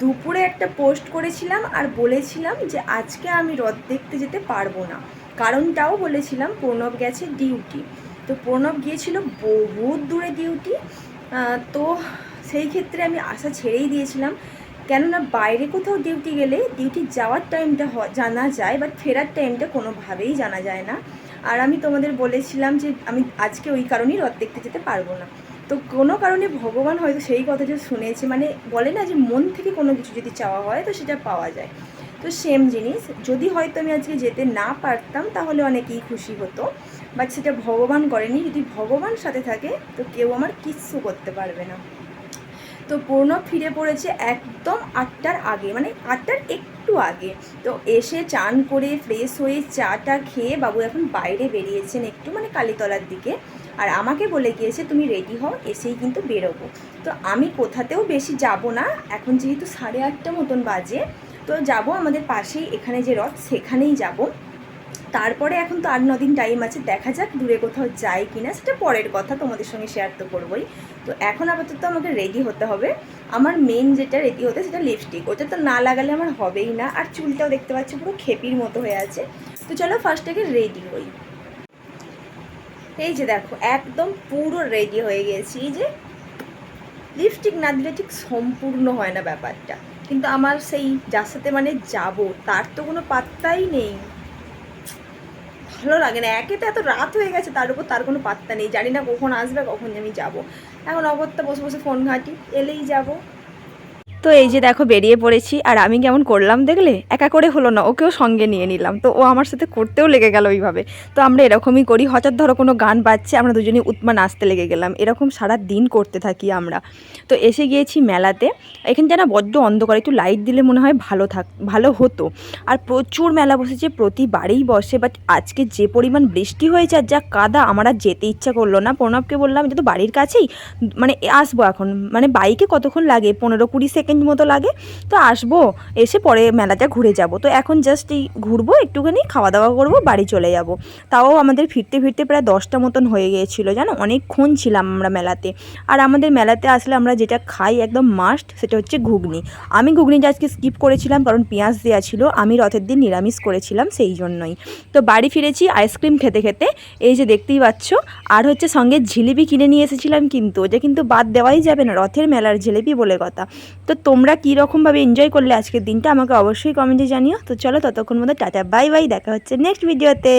দুপুরে একটা পোস্ট করেছিলাম আর বলেছিলাম যে আজকে আমি রথ দেখতে যেতে পারব না। কারণটাও বলেছিলাম প্রণব গেছে ডিউটি। তো প্রণব গিয়েছিল বহুত দূরে ডিউটি। তো সেই ক্ষেত্রে আমি আশা ছেড়েই দিয়েছিলাম। কেননা বাইরে কোথাও ডিউটি গেলে ডিউটি যাওয়ার টাইমটা জানা যায়, বাট ফেরার টাইমটা কোনোভাবেই জানা যায় না। আর আমি তোমাদের বলেছিলাম যে আমি আজকে ওই কারণেই রথ দেখতে যেতে পারব না। তো কোনো কারণে ভগবান হয়তো সেই কথাটা শুনেছে মানে বলে না যে মন থেকে কোনো কিছু যদি চাওয়া হয় তো সেটা পাওয়া যায়। তো সেম জিনিস, যদি হয়তো আমি আজকে যেতে না পারতাম তাহলে অনেকেই খুশি হতো বাট সেটা ভগবান করেনি। যদি ভগবান সাথে থাকে তো কেউ আমার কিচ্ছু করতে পারবে না। তো প্রণব ফিরে পড়েছে একদম আটটার আগে মানে আটটার একটু আগে। তো এসে চান করে ফ্রেশ হয়ে চাটা খেয়ে বাবু এখন বাইরে বেরিয়েছেন একটু মানে কালীতলার দিকে। আর আমাকে বলে গিয়েছে, তুমি রেডি হও, এসেই কিন্তু বেরোবো। তো আমি কোথাতেও বেশি যাব না, এখন যেহেতু সাড়ে আটটা মতন বাজে, তো যাব আমাদের পাশেই, এখানে যে রথ, সেখানেই যাব। তারপরে এখন তো আট দিন টাইম আছে, দেখা যাক দূরে কোথাও যাই কি না সেটা পরের কথা, তোমাদের সঙ্গে শেয়ার তো করবোই। তো এখন আপাতত আমাকে রেডি হতে হবে। আমার মেন যেটা রেডি হতে, সেটা লিপস্টিক ওটা তো না লাগালে আমার হবেই না, আর চুলটাও দেখতে পাচ্ছি, পুরো খেপির মতো হয়ে আছে। তো চলো ফার্স্ট থেকে রেডি হই এই যে দেখো, একদম পুরো রেডি হয়ে গেছি। এই যে লিপস্টিক না দিলে ঠিক সম্পূর্ণ হয় না ব্যাপারটা। কিন্তু আমার সেই যার সাথে মানে যাব, তার তো কোনো পাত্তাই নেই। ভালো লাগে না। একে তো এত রাত হয়ে গেছে, তার উপর তার কোনো পাত্তা নেই। জানি না কখন আসবে, কখন আমি যাব। এখন অগত্যা বসে বসে ফোন ঘাঁটি, এলেই যাব। তো এই যে দেখো বেরিয়ে পড়েছি, আর আমি কেমন করলাম দেখলে? একা করে হলো না, ওকেও সঙ্গে নিয়ে নিলাম। তো ও আমার সাথে করতেও লেগে গেল ওইভাবে তো আমরা এরকমই করি, হঠাৎ ধরো কোনো গান বাজছে, আমরা দুজনেই উৎমা নাচতে লেগে গেলাম। এরকম সারা দিন করতে থাকি আমরা। তো এসে গিয়েছি মেলাতে। এখানে যেন বড্ড অন্ধকার, একটু লাইট দিলে মনে হয় ভালো থাক, ভালো হতো। আর প্রচুর মেলা বসেছে, প্রতিবারেই বসে। বাট আজকে যে পরিমাণ বৃষ্টি হয়েছে, আর যা কাদা, আমার আর যেতে ইচ্ছা করল না। প্রণবকে বললাম যে তো বাড়ির কাছেই। মানে আসব এখন। মানে বাইকে কতক্ষণ লাগে? পনেরো কুড়ি সেকেন্ড মতো লাগে, তো আসব, এসে পরে মেলাটা ঘুরে যাব। তো এখন জাস্ট এই ঘুরবো, একটুখানি খাওয়া দাওয়া করব, বাড়ি চলে যাব। তাও আমাদের ফিরতে ফিরতে প্রায় দশটা মতন হয়ে গিয়েছিল, জানো? অনেকক্ষণ ছিলাম আমরা মেলাতে। আর আমাদের মেলাতে আসলে আমরা যেটা খাই একদম মাস্ট সেটা হচ্ছে ঘুগনি। আমি ঘুগনিটা আজকে স্কিপ করেছিলাম, কারণ পেঁয়াজ দেওয়া ছিল, আমি রথের দিন নিরামিষ করেছিলাম সেই জন্যই। তো বাড়ি ফিরেছি আইসক্রিম খেতে খেতে, এই যে দেখতেই পাচ্ছ। আর হচ্ছে সঙ্গে জিলিপি কিনে নিয়ে এসেছিলাম কিন্তু, ওটা কিন্তু বাদ দেওয়াই যাবে না, রথের মেলার জিলিপি বলে কথা। তো তোমরা কি রকম ভাবে এনজয় করলে আজকের দিনটা, আমাকে অবশ্যই কমেন্টে জানিও। তো চলো ততক্ষণ মধ্যে টাটা বাই বাই দেখা হচ্ছে নেক্সট ভিডিওতে